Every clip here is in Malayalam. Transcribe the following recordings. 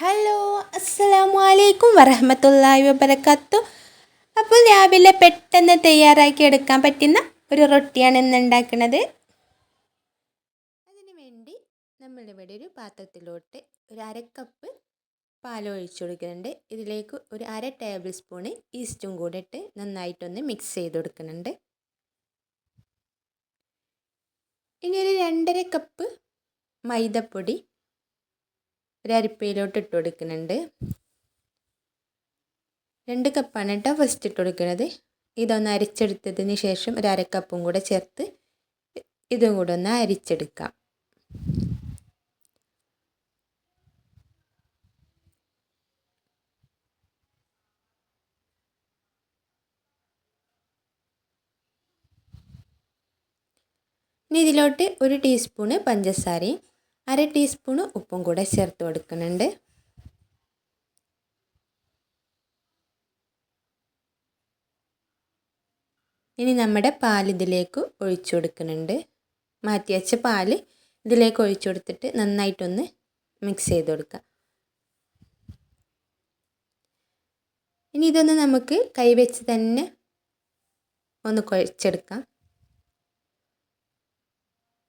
ഹലോ അസ്സലാമു അലൈക്കും വറഹമത്തല്ലാഹി വബർക്കാത്തു അപ്പോൾ രാവിലെ പെട്ടെന്ന് തയ്യാറാക്കി എടുക്കാൻ പറ്റുന്ന ഒരു റൊട്ടിയാണ് ഇന്ന് ഉണ്ടാക്കുന്നത്. അതിനു വേണ്ടി നമ്മളിവിടെ ഒരു പാത്രത്തിലോട്ട് ഒരു അര കപ്പ് പാൽ ഒഴിച്ചു കൊടുക്കുന്നുണ്ട്. ഇതിലേക്ക് ഒരു അര ടേബിൾ സ്പൂണ് ഈസ്റ്റും കൂടെ ഇട്ട് നന്നായിട്ടൊന്ന് മിക്സ് ചെയ്ത് കൊടുക്കുന്നുണ്ട്. ഇനി ഒരു രണ്ടര കപ്പ് മൈദപ്പൊടി ഒരു അരിപ്പയിലോട്ട് ഇട്ട് കൊടുക്കുന്നുണ്ട്. രണ്ട് കപ്പാണ് കേട്ടോ ഫസ്റ്റ് ഇട്ട് കൊടുക്കുന്നത്. ഇതൊന്ന് അരിച്ചെടുത്തതിന് ശേഷം ഒരു അരക്കപ്പും കപ്പും കൂടെ ചേർത്ത് ഇതും കൂടെ ഒന്ന് അരിച്ചെടുക്കാം. ഇനി ഇതിലോട്ട് ഒരു ടീസ്പൂണ് പഞ്ചസാരയും അര ടീസ്പൂണ് ഉപ്പും കൂടെ ചേർത്ത് കൊടുക്കുന്നുണ്ട്. ഇനി നമ്മുടെ പാൽ ഇതിലേക്ക് ഒഴിച്ചു കൊടുക്കുന്നുണ്ട്. മാറ്റി വെച്ച പാൽ ഇതിലേക്ക് ഒഴിച്ചു കൊടുത്തിട്ട് നന്നായിട്ടൊന്ന് മിക്സ് ചെയ്ത് കൊടുക്കുക ഇനി ഇതൊന്ന് നമുക്ക് കൈവച്ച് തന്നെ ഒന്ന് കുഴച്ചെടുക്കാം.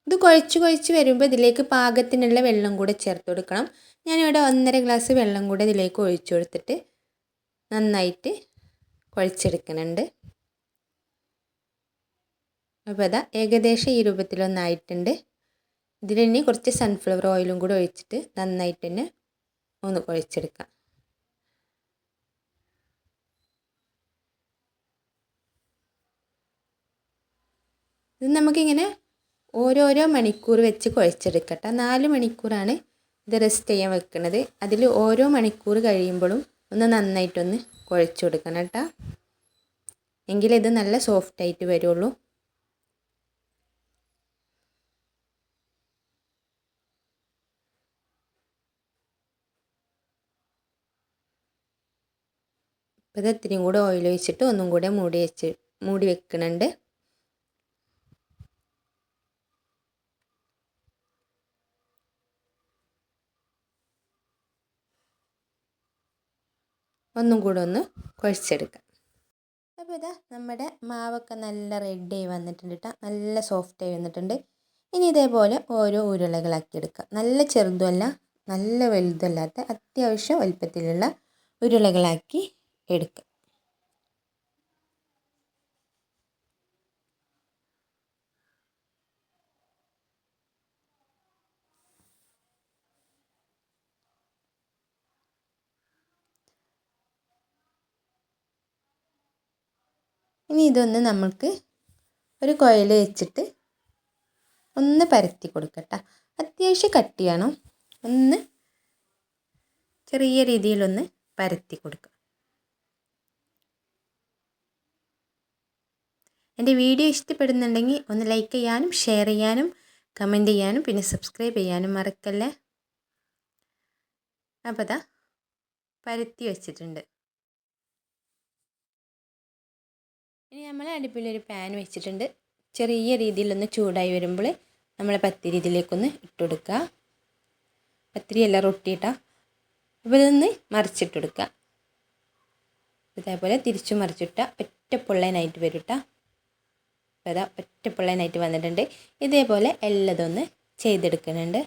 ഇത് കുഴച്ച് കുഴച്ച് വരുമ്പോൾ ഇതിലേക്ക് പാകത്തിനുള്ള വെള്ളം കൂടെ ചേർത്ത് കൊടുക്കണം. ഞാനിവിടെ ഒന്നര ഗ്ലാസ് വെള്ളം കൂടെ ഇതിലേക്ക് ഒഴിച്ചു കൊടുത്തിട്ട് നന്നായിട്ട് കുഴച്ചെടുക്കുന്നുണ്ട്. അപ്പോൾ അതാ ഏകദേശം ഈ രൂപത്തിലൊന്നായിട്ടുണ്ട്. ഇതിലിനി കുറച്ച് സൺഫ്ലവർ ഓയിലും കൂടെ ഒഴിച്ചിട്ട് നന്നായിട്ട് തന്നെ ഒന്ന് കുഴച്ചെടുക്കാം. ഇത് നമുക്കിങ്ങനെ ഓരോരോ മണിക്കൂർ വെച്ച് കുഴച്ചെടുക്കട്ടെ. നാല് മണിക്കൂറാണ് ഇത് റെസ്റ്റ് ചെയ്യാൻ വെക്കുന്നത് അതിൽ ഓരോ മണിക്കൂർ കഴിയുമ്പോഴും ഒന്ന് നന്നായിട്ടൊന്ന് കുഴച്ച് കൊടുക്കണം കേട്ടോ എങ്കിലിത് നല്ല സോഫ്റ്റായിട്ട് വരുള്ളൂ. ഇപ്പോൾ ഇത് ഇത്തിരിയും കൂടെ ഓയിൽ ഒഴിച്ചിട്ട് ഒന്നും കൂടെ മൂടി വെച്ച് മൂടി വെക്കുന്നുണ്ട് ഒന്നും കൂടെ ഒന്ന് കുഴച്ചെടുക്കാം. അപ്പോൾ ഇതാ നമ്മുടെ മാവൊക്കെ നല്ല റെഡി ആയി വന്നിട്ടുണ്ട് കേട്ടോ നല്ല സോഫ്റ്റ് ആയി വന്നിട്ടുണ്ട്. ഇനി ഇതേപോലെ ഓരോ ഉരുളകളാക്കി എടുക്കുക നല്ല ചെറുതുമല്ല നല്ല വലുതല്ലാത്ത അത്യാവശ്യം വലുപ്പത്തിലുള്ള ഉരുളകളാക്കി എടുക്കുക ഇനി ഇതൊന്ന് നമ്മൾക്ക് ഒരു കുഴൽ വെച്ചിട്ട് ഒന്ന് പരത്തി കൊടുക്കട്ടെ. അത്യാവശ്യം കട്ടിയാണോ ഒന്ന് ചെറിയ രീതിയിലൊന്ന് പരത്തി കൊടുക്കുക എന്റെ വീഡിയോ ഇഷ്ടപ്പെടുന്നുണ്ടെങ്കിൽ ഒന്ന് ലൈക്ക് ചെയ്യാനും ഷെയർ ചെയ്യാനും കമന്റ് ചെയ്യാനും പിന്നെ സബ്സ്ക്രൈബ് ചെയ്യാനും മറക്കല്ലേ? അപ്പോൾ അതാ പരത്തി വെച്ചിട്ടുണ്ട്. ഇനി നമ്മൾ അടുപ്പിലൊരു പാൻ വെച്ചിട്ടുണ്ട്. ചെറിയ രീതിയിലൊന്ന് ചൂടായി വരുമ്പോൾ നമ്മൾ പത്തിരി ഇതിലേക്കൊന്ന് ഇട്ട് കൊടുക്കുക പത്തിരി എല്ലാം റൊട്ടി ഇട്ടാൽ അപ്പോൾ ഇതൊന്ന് മറിച്ചിട്ട് കൊടുക്കുക ഇതേപോലെ തിരിച്ചു മറിച്ചിട്ട. ഒറ്റ പൊള്ളനായിട്ട് വരും ഇതാ ഒറ്റ പൊള്ളനായിട്ട് വന്നിട്ടുണ്ട്. ഇതേപോലെ എല്ലാതൊന്ന് ചെയ്തെടുക്കുന്നുണ്ട്.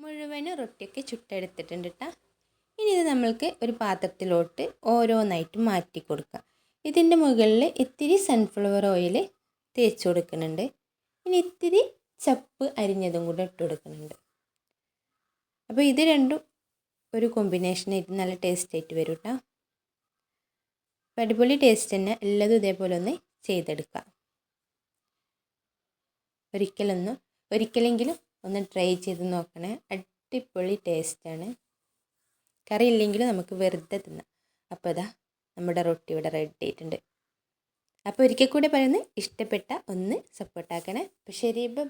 മുഴുവനും റൊട്ടിയൊക്കെ ചുട്ടെടുത്തിട്ടുണ്ട് കേട്ടോ ഇനി ഇത് നമ്മൾക്ക് ഒരു പാത്രത്തിലോട്ട് ഓരോന്നായിട്ട് മാറ്റി കൊടുക്കാം. ഇതിന്റെ മുകളിൽ ഇത്തിരി സൺഫ്ലവർ ഓയിൽ തേച്ച് കൊടുക്കുന്നുണ്ട്. ഇനി ഇത്തിരി ചപ്പ് അരിഞ്ഞതും കൂടെ ഇട്ട് കൊടുക്കുന്നുണ്ട്. അപ്പോൾ ഇത് രണ്ടും ഒരു കോമ്പിനേഷനായിട്ട് നല്ല ടേസ്റ്റ് ആയിട്ട് വരും കേട്ടോ അപ്പോൾ അടിപൊളി ടേസ്റ്റ് തന്നെ എല്ലാതും ഇതേപോലെ ഒന്ന് ചെയ്തെടുക്കാം. ഒരിക്കലൊന്നും ഒരിക്കലെങ്കിലും ഒന്ന് ട്രൈ ചെയ്ത് നോക്കണേ. അടിപൊളി ടേസ്റ്റാണ് കറി ഇല്ലെങ്കിലും നമുക്ക് വെറുതെ തിന്നാം. അപ്പോൾ അതാ നമ്മുടെ റൊട്ടി ഇവിടെ റെഡി ആയിട്ടുണ്ട്. അപ്പോൾ ഒരിക്കൽ കൂടെ പറയുന്നത് ഇഷ്ടപ്പെട്ട ഒന്ന് സപ്പോർട്ടാക്കണേ അപ്പോൾ ശരി ബൈ